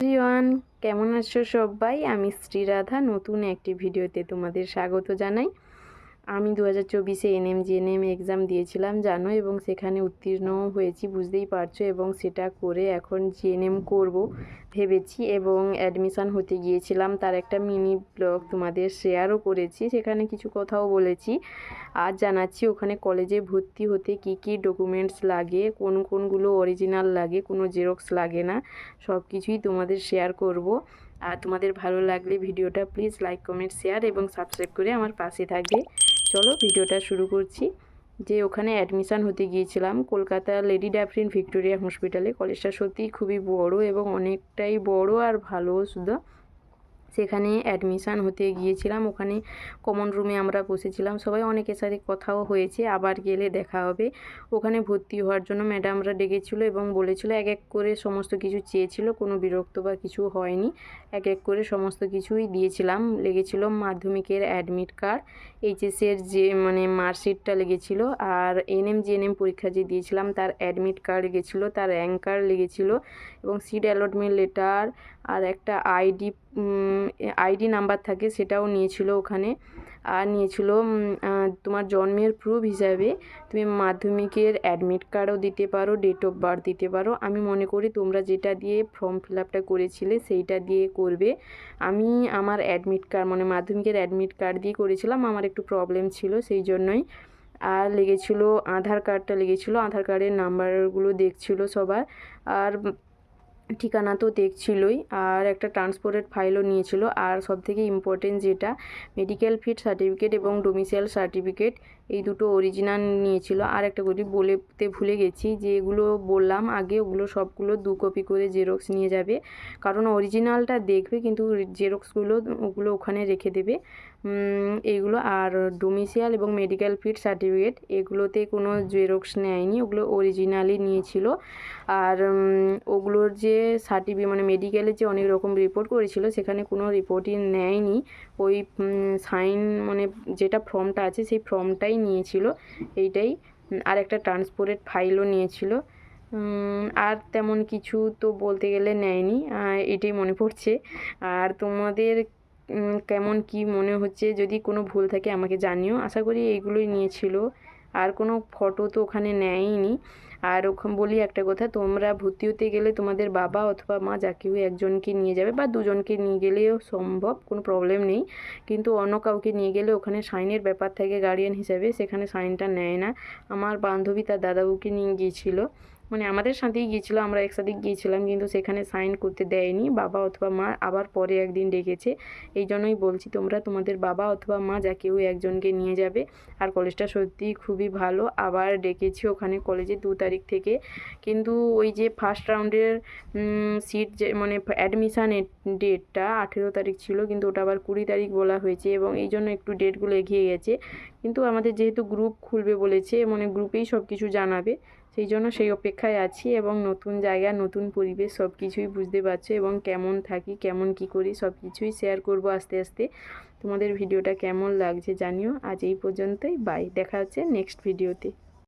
Everyone কেমন আছো সবাই? আমি শ্রীরাধা নতুন একটি ভিডিওতে তোমাদের স্বাগত জানাই। আমি দু হাজার চব্বিশে এনএম, জিএনএম এক্সাম দিয়েছিলাম, জানো? এবং সেখানে উত্তীর্ণও হয়েছি, বুঝতেই পারছ, এবং সেটা করে এখন জিএনএম করব, ভেবেছি, এবং অ্যাডমিশান হতে গিয়েছিলাম। তার একটা মিনি ব্লগ তোমাদের শেয়ারও করেছি, সেখানে কিছু কথাও বলেছি। আর জানাচ্ছি, ওখানে কলেজে ভর্তি হতে কি কি ডকুমেন্টস লাগে, কোন কোনগুলো অরিজিনাল লাগে, কোনো জেরক্স লাগে না সব কিছুই তোমাদের শেয়ার করব। আর তোমাদের ভালো লাগলে ভিডিওটা প্লিজ লাইক কমেন্ট শেয়ার এবং সাবস্ক্রাইব করে আমার পাশে থাকবে। চলো ভিডিওটা শুরু করছি। যে ওখানে অ্যাডমিশান হতে গিয়েছিলাম, কলকাতা লেডি ড্যাফরিন ভিক্টোরিয়া হসপিটালে কলেজটা সত্যিই খুবই বড় এবং অনেকটাই বড় আর ভালো শুধু। সেখানে অ্যাডমিশান হতে গিয়েছিলাম। ওখানে কমন রুমে আমরা বসেছিলাম। সবাই অনেকের সাথে কথাও হয়েছে, আবার গেলে দেখা হবে। ওখানে ভর্তি হওয়ার জন্য ম্যাডামরা ডেকেছিলো এবং বলেছিল এক এক করে সমস্ত কিছু চেয়েছিল, কোনো বিরক্ত বা কিছু হয়নি। এক এক করে সমস্ত কিছুই দিয়েছিলাম। লেগেছিল মাধ্যমিকের অ্যাডমিট কার্ড এইচএসের যে মানে মার্কশিটটা লেগেছিলো আর এনএম জিএনএম পরীক্ষা যে দিয়েছিলাম, তার অ্যাডমিট কার্ড লেগেছিলো তার র্যাঙ্ক কার্ড লেগেছিলো এবং সিট অ্যালটমেন্ট লেটার আর একটা আইডি আইডি নাম্বার থাকে সেটাও নিয়েছিল ওখানে। আর নিয়েছিল তোমার জন্মের প্রুফ হিসাবে তুমি মাধ্যমিকের অ্যাডমিট কার্ডও দিতে পারো ডেট অফ বার্থ দিতে পারো। আমি মনে করি তোমরা যেটা দিয়ে ফর্ম ফিল আপটা করেছিলে সেইটা দিয়ে করবে। আমি আমার অ্যাডমিট কার্ড মানে মাধ্যমিকের অ্যাডমিট কার্ড দিয়ে করেছিলাম, আমার একটু প্রবলেম ছিল সেই জন্যই। আর লেগেছিলো আধার কার্ডটা লেগেছিলো, আধার কার্ডের নাম্বারগুলো দেখছিলো সবার। আর ঠিকানা তো দেখছিলই, আর একটা ট্রান্সপোর্টেড ফাইলও নিয়েছিল, আর সবথেকে ইম্পর্টেন্ট যেটা মেডিকেল ফিট সার্টিফিকেট এবং ডোমিসাইল সার্টিফিকেট এই দুটো অরিজিনাল নিয়েছিল। আর একটা করি বলেতে ভুলে গেছি, যে এগুলো বললাম আগে, ওগুলো সবগুলো দু কপি করে জেরক্স নিয়ে যাবে। কারণ অরিজিনালটা দেখবে, কিন্তু জেরক্সগুলো ওগুলো ওখানে রেখে দেবে। এইগুলো আর ডোমিসিয়াল এবং মেডিকেল ফিট সার্টিফিকেট এগুলোতে কোনো জেরক্স নেয়নি, ওগুলো অরিজিনালই নিয়েছিল। আর ওগুলোর যে সার্টিফিকেট মানে মেডিকেলের যে অনেক রকম রিপোর্ট করেছিল, সেখানে কোনো রিপোর্টই নেয়নি। ওই সাইন মানে যেটা ফর্মটা আছে, সেই ফর্মটাই নিয়েছিল। এইটাই আর একটা ট্রান্সপোর্টেড ফাইলও নিয়েছিল। আর তেমন কিছু তো বলতে গেলে নেয়নি। এটাই মনে পড়ছে। আর তোমাদের কেমন কি মনে হচ্ছে? যদি কোনো ভুল থাকে আমাকে জানিও। আশা করি এইগুলোই নিয়েছিল। আর কোনো ফটো তো ওখানে নেয়নি আর ওখানে বলি একটা কথা, তোমরা ভর্তি হতে গেলে তোমাদের বাবা অথবা মা যাকেও একজনকে নিয়ে যাবে বা দুজনকে নিয়ে গেলেও সম্ভব, কোনো প্রবলেম নেই। কিন্তু অন্য কাউকে নিয়ে গেলে ওখানে সাইনের ব্যাপার থাকে গার্ডিয়ান হিসাবে, সেখানে সাইনটা নেয় না। আমার বান্ধবী তার দাদাবুকে নিয়ে গিয়েছিল। মানে আমাদের সাথেই গিয়েছিল, আমরা একসাথে গিয়েছিলাম কিন্তু সেখানে সাইন করতে দেয়নি, বাবা অথবা মা আবার পরে একদিন ডেকেছে। এই জন্যই বলছি তোমরা তোমাদের বাবা অথবা মা যা কেউ একজনকে নিয়ে যাবে। আর কলেজটা সত্যিই খুবই ভালো, আবার ডেকেছি ওখানে কলেজে দু তারিখ থেকে। কিন্তু ওই যে ফার্স্ট রাউন্ডের সিট যে মানে অ্যাডমিশানের ডেটটা আঠেরো তারিখ ছিল, কিন্তু ওটা আবার কুড়ি তারিখ বলা হয়েছে এবং এই জন্য একটু ডেটগুলো এগিয়ে গেছে। কিন্তু আমাদের যেহেতু গ্রুপ খুলবে বলেছে মানে গ্রুপেই সব কিছু জানাবে। সেই জন্য সেই অপেক্ষায় আছি এবং নতুন জায়গা, নতুন পরিবেশ সব কিছুই বুঝতে পারছ এবং কেমন থাকি, কেমন কি করি সব কিছুই শেয়ার করব আস্তে আস্তে। তোমাদের ভিডিওটা কেমন লাগছে জানিও। আজ এই পর্যন্তই। বাই দেখা হচ্ছে নেক্সট ভিডিওতে